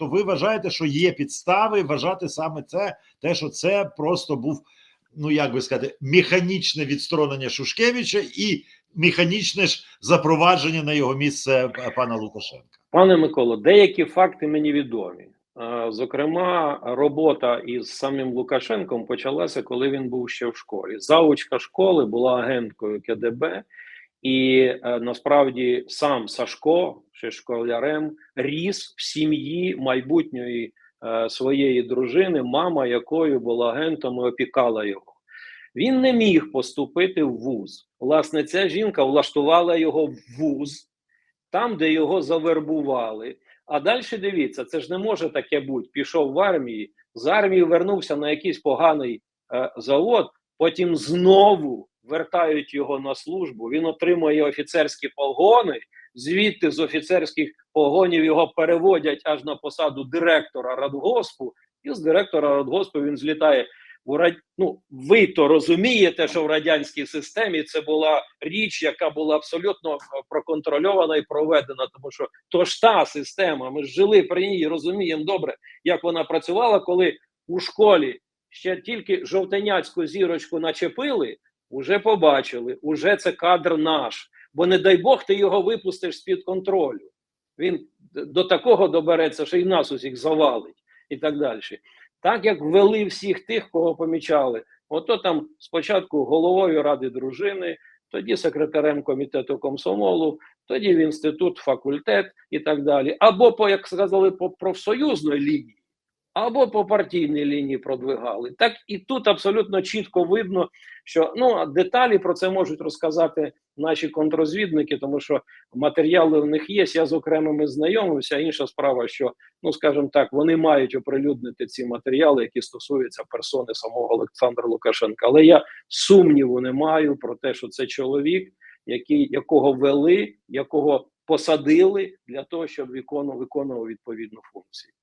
то ви вважаєте, що є підстави вважати саме це, те, що це просто був, ну як би сказати, механічне відсторонення Шушкевича і механічне ж запровадження на його місце е, пана Лукашенка. Пане Миколо, деякі факти мені відомі. Е, Зокрема, робота із самим Лукашенком почалася, коли він був ще в школі. Заучка школи була агенткою КДБ, і е, насправді сам Сашко, ще школярем, ріс в сім'ї майбутньої е, своєї дружини, мама якою була агентом і опікала його. Він не міг поступити в вуз. Власне, ця жінка влаштувала його в вуз, там, де його завербували. А далі дивіться, це ж не може таке бути. Пішов в армії, з армії вернувся на якийсь поганий е, завод, потім знову вертають його на службу. Він отримує офіцерські погони. Звідти з офіцерських погонів його переводять аж на посаду директора радгоспу, і з директора радгоспу він злітає у рад... ну, ви то розумієте, що в радянській системі це була річ, яка була абсолютно е, проконтрольована і проведена, тому що то ж та система. Ми ж жили при ній, розуміємо добре, як вона працювала, коли у школі ще тільки жовтеняцьку зірочку начепили, уже побачили, уже це кадр наш. Бо не дай Бог ти його випустиш з-під контролю. Він до такого добереться, що і нас усіх завалить, і так далі так як ввели всіх тих, кого помічали. Ото там спочатку головою ради дружини, тоді секретарем комітету комсомолу, тоді в інститут, факультет і так далі. Або як сказали, по профсоюзної лінії, або по партійній лінії продвигали. Так і тут абсолютно чітко видно, що ну деталі про це можуть розказати наші контрозвідники, тому що матеріали в них є. Я з окремими знайомився. Інша справа, що ну скажімо так, вони мають оприлюднити ці матеріали, які стосуються персони самого Олександра Лукашенка. Але я сумніву не маю про те, що це чоловік, який якого вели, якого посадили для того, щоб виконував, виконував відповідну функцію.